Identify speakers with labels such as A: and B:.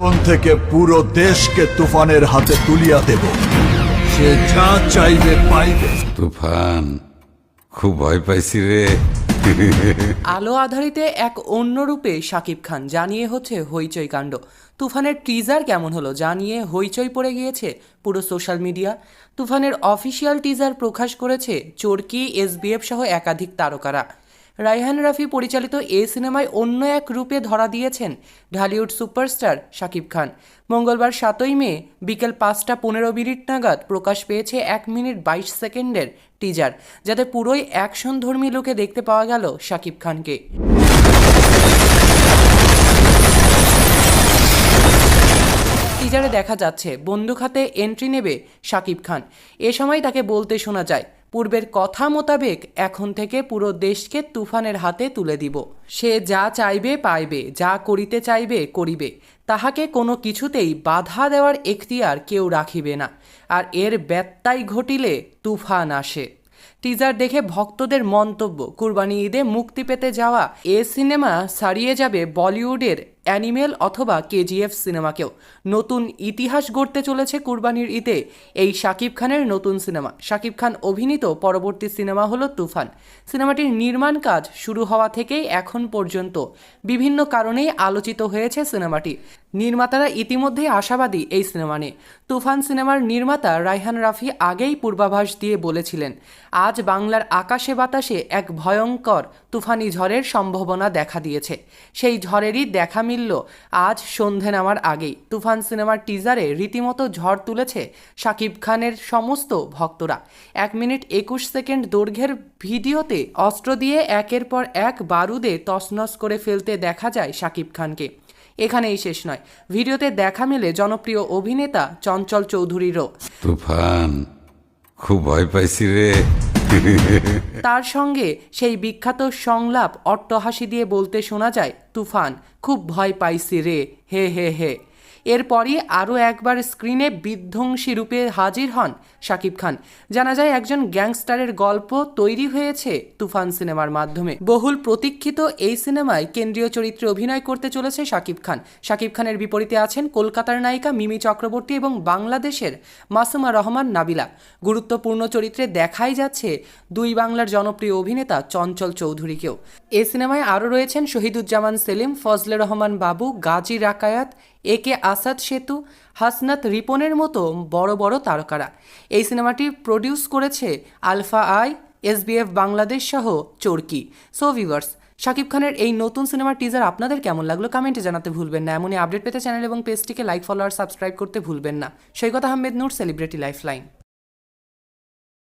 A: এখন থেকে পুরো দেশকে তুফানের হাতে তুলিয়া দেব। সে যা চাইবে পাইবে।
B: তুফান খুব ভয় পাইছি রে।
C: আলো আধারিতে এক অন্য রূপে শাকিব খান জানিয়ে হচ্ছে হইচই কাণ্ড। তুফানের টিজার কেমন হলো জানিয়ে হইচই পড়ে গিয়েছে পুরো সোশ্যাল মিডিয়া তুফানের অফিসিয়াল টিজার প্রকাশ করেছে চরকি এসবিএফ সহ একাধিক তারকারা। রাইহান রাফি পরিচালিত এই সিনেমায় অন্য এক রূপে ধরা দিয়েছেন ঢালিউড সুপারস্টার শাকিব খান। মঙ্গলবার সাতই মে বিকেল পাঁচটা পনেরো মিনিট নাগাদ প্রকাশ পেয়েছে এক মিনিট বাইশ সেকেন্ডের টিজার, যাতে পুরোই অ্যাকশনধর্মী লোকে দেখতে পাওয়া গেল শাকিব খানকে। টিজারে দেখা যাচ্ছে, বন্দুক হাতে এন্ট্রি নেবে শাকিব খান। এ সময় তাকে বলতে শোনা যায় পূর্বের কথা মোতাবেক এখন থেকে পুরো দেশকে তুফানের হাতে তুলে দিব। সে যা চাইবে পাইবে, যা করিতে চাইবে করিবে। তাহাকে কোনো কিছুতেই বাধা দেওয়ার এখতিয়ার কেউ রাখিবে না। আর এর ব্যত্যয় ঘটিলে তুফান আসে। টিজার দেখে ভক্তদের মন্তব্য, কুরবানি ঈদে মুক্তি পেতে যাওয়া এ সিনেমা ছাড়িয়ে যাবে বলিউডের অ্যানিমেল অথবা কেজিএফ সিনেমাকেও। নতুন ইতিহাস গড়তে চলেছে কুরবানির ঈদে। এই শাকিব খানের নতুন সিনেমা। শাকিব খান অভিনীত পরবর্তী সিনেমা হলো তুফান। সিনেমাটির নির্মাণ কাজ শুরু হওয়া থেকেই এখন পর্যন্ত বিভিন্ন কারণেই আলোচিত হয়েছে সিনেমাটি। নির্মাতারা ইতিমধ্যেই আশাবাদী এই সিনেমা নিয়ে। তুফান সিনেমার নির্মাতা রায়হান রাফি আগেই পূর্বাভাস দিয়ে বলেছিলেন, আজ বাংলার আকাশে বাতাসে এক ভয়ঙ্কর তুফানি ঝড়ের সম্ভাবনা দেখা দিয়েছে। সেই ঝড়েরই দেখা মিলল। আজ সন্ধে নামার আগেই তুফান সিনেমার টিজারে রীতিমতো ঝড় তুলেছে শাকিব খানের সমস্ত ভক্তরা। এক মিনিট একুশ সেকেন্ড দৈর্ঘ্যের ভিডিওতে অস্ত্র দিয়ে একের পর এক বারুদে তছনছ করে ফেলতে দেখা যায় শাকিব খানকে। এখানেই শেষ নয়। ভিডিওতে দেখা মেলে জনপ্রিয় অভিনেতা চঞ্চল চৌধুরীরও।
B: তুফান, খুব ভয় পাইছি রে।
C: তার সঙ্গে সেই বিখ্যাত সংলাপ অট্টহাসি দিয়ে বলতে শোনা যায়, তুফান, খুব ভয় পাইছি রে, হে হে হে। এরপরই আরও একবার স্ক্রিনে বিধ্বংসী রূপে হাজির হন শাকিব খান। জানা যায়, একজন গ্যাংস্টারের গল্প তৈরি হয়েছে তুফান সিনেমার মাধ্যমে। বহুল প্রতীক্ষিত এই সিনেমায় কেন্দ্রীয় চরিত্রে অভিনয় করতে চলেছে শাকিব খান। শাকিব খানের বিপরীতে আছেন কলকাতার নায়িকা মিমি চক্রবর্তী এবং বাংলাদেশের মাসুমা রহমান নাবিলা। গুরুত্বপূর্ণ চরিত্রে দেখাই যাচ্ছে দুই বাংলার জনপ্রিয় অভিনেতা চঞ্চল চৌধুরীকেও। এ সিনেমায় আরও রয়েছেন শহীদুজ্জামান সেলিম, ফজলে রহমান বাবু, গাজী রাকায়াত এ কে আসাদ সেতু, হাসনাত রিপনের মতো বড় বড় তারকারা। এই সিনেমাটি প্রডিউস করেছে আলফা আই এসবিএফ বাংলাদেশ সহ চরকি। সো ভিভার্স শাকিব খানের এই নতুন সিনেমার টিজার আপনাদের কেমন লাগল কমেন্টে জানাতে ভুলবেন না। এমনই আপডেট পেতে চ্যানেল এবং পেজটিকে লাইক ফলো আর সাবস্ক্রাইব করতে ভুলবেন না। Saikat Ahmed Noor celebrity lifeline